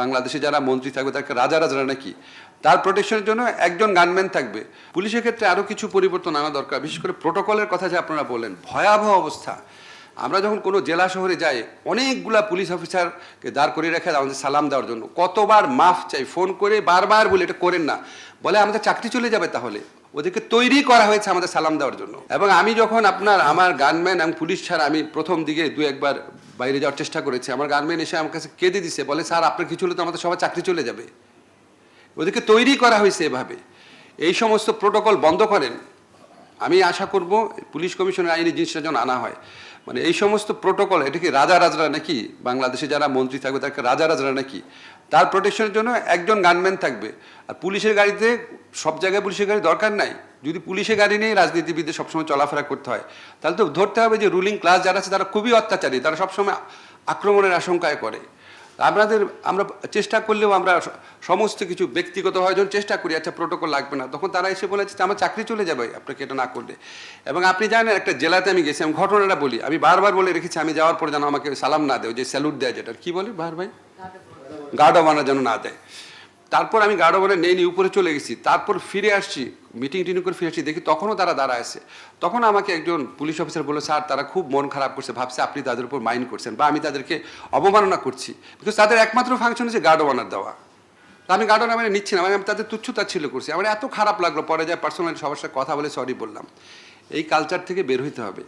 বাংলাদেশে যারা মন্ত্রী থাকবে, তাকে রাজা রাজারা নাকি? তার প্রোটেকশনের জন্য একজন গানম্যান থাকবে। পুলিশের ক্ষেত্রে আরও কিছু পরিবর্তন আনা দরকার, বিশেষ করে প্রোটোকলের কথা যে আপনারা বললেন, ভয়াবহ অবস্থা। আমরা যখন কোনো জেলা শহরে যাই, অনেকগুলা পুলিশ অফিসারকে দাঁড় করে রেখে আমাদের সালাম দেওয়ার জন্য। কতবার মাফ চাই, ফোন করে বারবার বলে, এটা করেন না। বলে আমাদের চাকরি চলে যাবে তাহলে। ওদেরকে তৈরি করা হয়েছে আমাদের সালাম দেওয়ার জন্য। এবং আমি যখন আপনার, আমার গানম্যান এবং পুলিশ ছাড়া আমি প্রথম দিকে দু একবার বাইরে যাওয়ার চেষ্টা করেছি, আমার গানম্যান এসে আমার কাছে কেঁদে দিছে, বলে, স্যার, আপনার কিছু হলে তো আমাদের সবার চাকরি চলে যাবে। ওদেরকে তৈরি করা হয়েছে এভাবে। এই সমস্ত প্রোটোকল বন্ধ করেন। আমি আশা করব পুলিশ কমিশনের আইনি জিনিসটা যেন আনা হয়। মানে এই সমস্ত প্রোটোকল এটা কি রাজা রাজরা নাকি? বাংলাদেশে যারা মন্ত্রী থাকবে তাকে রাজা রাজরা নাকি? তার প্রোটেকশনের জন্য একজন গানম্যান থাকবে। আর পুলিশের গাড়িতে, সব জায়গায় পুলিশের গাড়ি দরকার নাই। যদি পুলিশের গাড়ি নিয়ে রাজনীতিবিদদের সবসময় চলাফেরা করতে হয়, তাহলে তো ধরতে হবে যে রুলিং ক্লাস যারা আছে, তারা খুবই অত্যাচারী। তারা সবসময় আক্রমণের আশঙ্কায় করে আপনাদের আমরা চেষ্টা করলেও আমরা সমস্ত কিছু ব্যক্তিগতভাবে যখন চেষ্টা করি আচ্ছা প্রোটোকল লাগবে না। তখন তারা এসে বলেছে যে আমার চাকরি চলে যাবে আপনাকে এটা না করলে। এবং আপনি জানেন একটা জেলাতে আমি গেছি আমি ঘটনাটা বলি। আমি বারবার বলে রেখেছি আমি যাওয়ার পরে যেন আমাকে সালাম না দেয় যে স্যালুট দেয় যেটা কি বলে বার ভাই? গার্ড অফ যেন না দেয়। তারপর আমি গার্ড অফ নেই নি উপরে চলে গেছি। তারপর ফিরে আসছি মিটিং টিটিং করে ফিরে আসছি, দেখি তখনও তারা দাঁড়ায় আছে। তখন আমাকে একজন পুলিশ অফিসার বলল, স্যার, তারা খুব মন খারাপ করছে, ভাবছে আপনি তাদের উপর মাইন্ড করছেন বা আমি তাদেরকে অবমাননা করছি। বিকজ তাদের একমাত্র ফাংশন হচ্ছে গার্ড অনার দেওয়া আমি গার্ড অনার নিচ্ছি না মানে আমি তাদের তুচ্ছতা ছিল করছি। আমার এত খারাপ লাগল, পরে যায় পার্সোনালি সবার সাথে কথা বলে সরি বললাম। এই কালচার থেকে বের হইতে হবে।